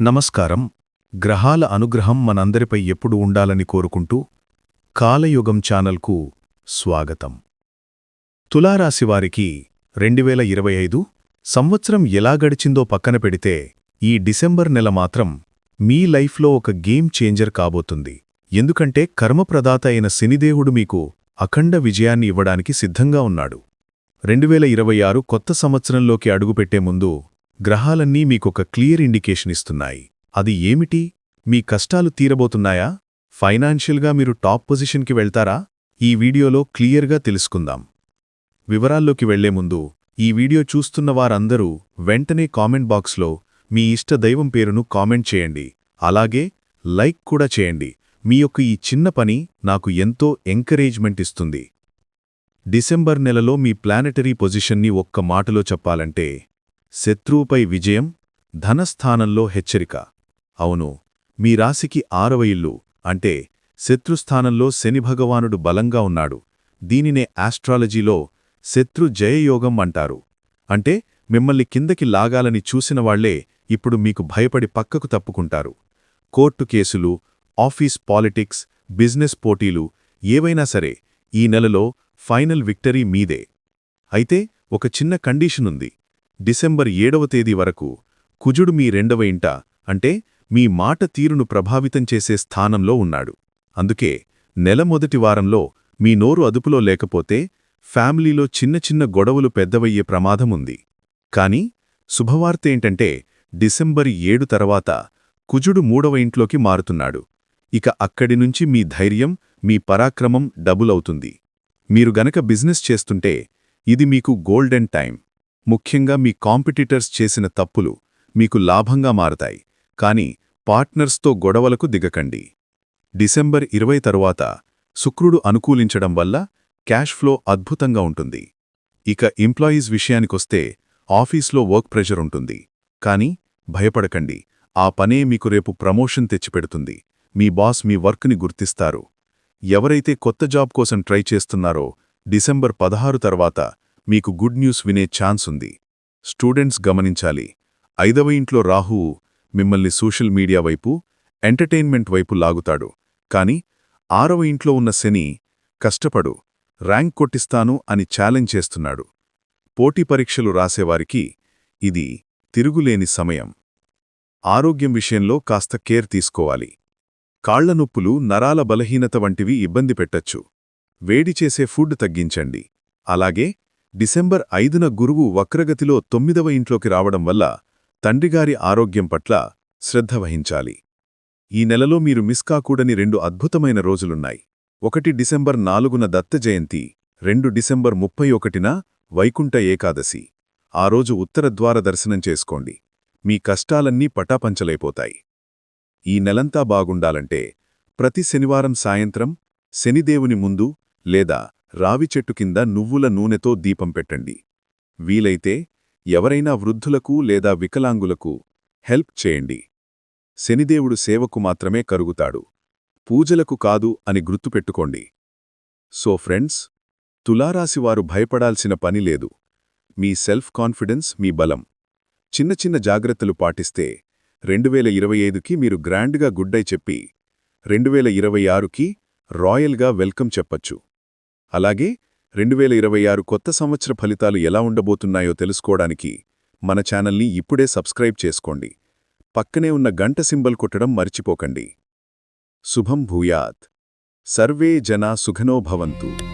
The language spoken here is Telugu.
నమస్కారం. గ్రహాల అనుగ్రహం మనందరిపై ఎప్పుడు ఉండాలని కోరుకుంటూ కాలయుగం ఛానల్కు స్వాగతం. తులారాశివారికి రెండువేల ఇరవై ఐదు సంవత్సరం ఎలా గడిచిందో పక్కన పెడితే ఈ డిసెంబర్ నెల మాత్రం మీ లైఫ్లో ఒక గేమ్ చేంజర్ కాబోతుంది. ఎందుకంటే కర్మప్రదాత అయిన శనిదేవుడు మీకు అఖండ విజయాన్ని ఇవ్వడానికి సిద్ధంగా ఉన్నాడు. రెండువేల ఇరవై ఆరు కొత్త సంవత్సరంలోకి అడుగుపెట్టే ముందు గ్రహాలన్నీ మీకొక క్లియర్ ఇండికేషన్ ఇస్తున్నాయి. అది ఏమిటి? మీ కష్టాలు తీరబోతున్నాయా? ఫైనాన్షియల్గా మీరు టాప్ పొజిషన్కి వెళ్తారా? ఈ వీడియోలో క్లియర్గా తెలుసుకుందాం. వివరాల్లోకి వెళ్ళే ముందు ఈ వీడియో చూస్తున్న వారందరూ వెంటనే కామెంట్ బాక్స్లో మీ ఇష్ట దైవం పేరును కామెంట్ చేయండి. అలాగే లైక్ కూడా చేయండి. మీ యొక్క ఈ చిన్న పని నాకు ఎంతో ఎంకరేజ్మెంట్ ఇస్తుంది. డిసెంబర్ నెలలో మీ ప్లానెటరీ పొజిషన్ని ఒక్క మాటలో చెప్పాలంటే శత్రువుపై విజయం ధనస్థానంలో హెచ్చరిక. అవును మీ రాశికి ఆరవ ఇల్లు అంటే శత్రుస్థానంలో శనిభగవానుడు బలంగా ఉన్నాడు. దీనినే ఆస్ట్రాలజీలో శత్రు జయయోగం అంటారు. అంటే మిమ్మల్ని కిందకి లాగాలని చూసినవాళ్ళే ఇప్పుడు మీకు భయపడి పక్కకు తప్పుకుంటారు. కోర్టు కేసులు ఆఫీస్ పాలిటిక్స్ బిజినెస్ పోటీలు ఏవైనా సరే ఈ నెలలో ఫైనల్ విక్టరీ మీదే. అయితే ఒక చిన్న కండీషనుంది డిసెంబర్ ఏడవ తేదీ వరకు కుజుడు మీ రెండవ ఇంట అంటే మీ మాట తీరును ప్రభావితం చేసే స్థానంలో ఉన్నాడు. అందుకే నెల మొదటి వారంలో మీ నోరు అదుపులో లేకపోతే ఫ్యామిలీలో చిన్న చిన్న గొడవలు పెద్దవయ్యే ప్రమాదముంది కాని శుభవార్తేంటంటే డిసెంబర్ ఏడు తర్వాత కుజుడు మూడవ ఇంట్లోకి మారుతున్నాడు. ఇక అక్కడినుంచి మీ ధైర్యం మీ పరాక్రమం డబులవుతుంది మీరు గనక బిజినెస్ చేస్తుంటే ఇది మీకు గోల్డెన్ టైం ముఖ్యంగా మీ కాంపిటీటర్స్ చేసిన తప్పులు మీకు లాభంగా మారతాయి. కాని పార్ట్నర్స్తో గొడవలకు దిగకండి. డిసెంబర్ ఇరవై తరువాత శుక్రుడు అనుకూలించడం వల్ల క్యాష్ ఫ్లో అద్భుతంగా ఉంటుంది. ఇక ఎంప్లాయీస్ విషయానికొస్తే ఆఫీస్లో వర్క్ ప్రెషర్ ఉంటుంది. కానీ భయపడకండి. ఆ పనే మీకు రేపు ప్రమోషన్ తెచ్చిపెడుతుంది. మీ బాస్ మీ వర్క్ని గుర్తిస్తారు. ఎవరైతే కొత్త జాబ్ కోసం ట్రై చేస్తున్నారో డిసెంబర్ పదహారు తర్వాత మీకు గుడ్ న్యూస్ వినే ఛాన్స్ ఉంది. స్టూడెంట్స్ గమనించాలి. ఐదవ ఇంట్లో రాహువు మిమ్మల్ని సోషల్ మీడియా వైపు ఎంటర్టైన్మెంట్ వైపు లాగుతాడు. కాని ఆరవ ఇంట్లో ఉన్న శని కష్టపడు ర్యాంక్ కొట్టిస్తాను అని ఛాలెంజ్ చేస్తున్నాడు. పోటీ పరీక్షలు రాసేవారికి ఇది తిరుగులేని సమయం. ఆరోగ్యం విషయంలో కాస్త కేర్ తీసుకోవాలి. కాళ్ళ నొప్పులు నరాల బలహీనత వంటివి ఇబ్బంది పెట్టచ్చు. వేడి చేసే ఫుడ్ తగ్గించండి. అలాగే డిసెంబర్ ఐదున గురువు వక్రగతిలో తొమ్మిదవ ఇంట్లోకి రావడం వల్ల తండ్రిగారి ఆరోగ్యం పట్ల శ్రద్ధ వహించాలి. ఈ నెలలో మీరు మిస్ కాకూడని రెండు అద్భుతమైన రోజులున్నాయి. ఒకటి డిసెంబర్ నాలుగున దత్త జయంతి రెండు డిసెంబర్ ముప్పై ఒకటిన వైకుంఠ ఏకాదశి. ఆ రోజు ఉత్తరద్వార దర్శనం చేసుకోండి. మీ కష్టాలన్నీ పటాపంచలైపోతాయి. ఈ నెలంతా బాగుండాలంటే ప్రతి శనివారం సాయంత్రం శనిదేవుని ముందు లేదా రావి చెట్టు కింద నువ్వుల నూనెతో దీపం పెట్టండి. వీలైతే ఎవరైనా వృద్ధులకు లేదా వికలాంగులకు హెల్ప్ చేయండి. శనిదేవుడు సేవకు మాత్రమే కరుగుతాడు. పూజలకు కాదు అని గుర్తుపెట్టుకోండి సో ఫ్రెండ్స్ తులారాశివారు భయపడాల్సిన పని లేదు. మీ సెల్ఫ్ కాన్ఫిడెన్స్ మీ బలం. చిన్న చిన్న జాగ్రత్తలు పాటిస్తే రెండువేల ఇరవై ఐదుకి మీరు గ్రాండ్గా గుడ్డై చెప్పి రెండువేల ఇరవై ఆరుకి రాయల్గా వెల్కమ్ చెప్పచ్చు. అలాగే రెండువేల ఇరవై ఆరు కొత్త సంవత్సర ఫలితాలు ఎలా ఉండబోతున్నాయో తెలుసుకోవడానికి మన ఛానల్ని ఇప్పుడే సబ్స్క్రైబ్ చేసుకోండి. పక్కనే ఉన్న గంట సింబల్ కొట్టడం మర్చిపోకండి. శుభం భూయాత్. సర్వే జనా సుఖనో భవంతు.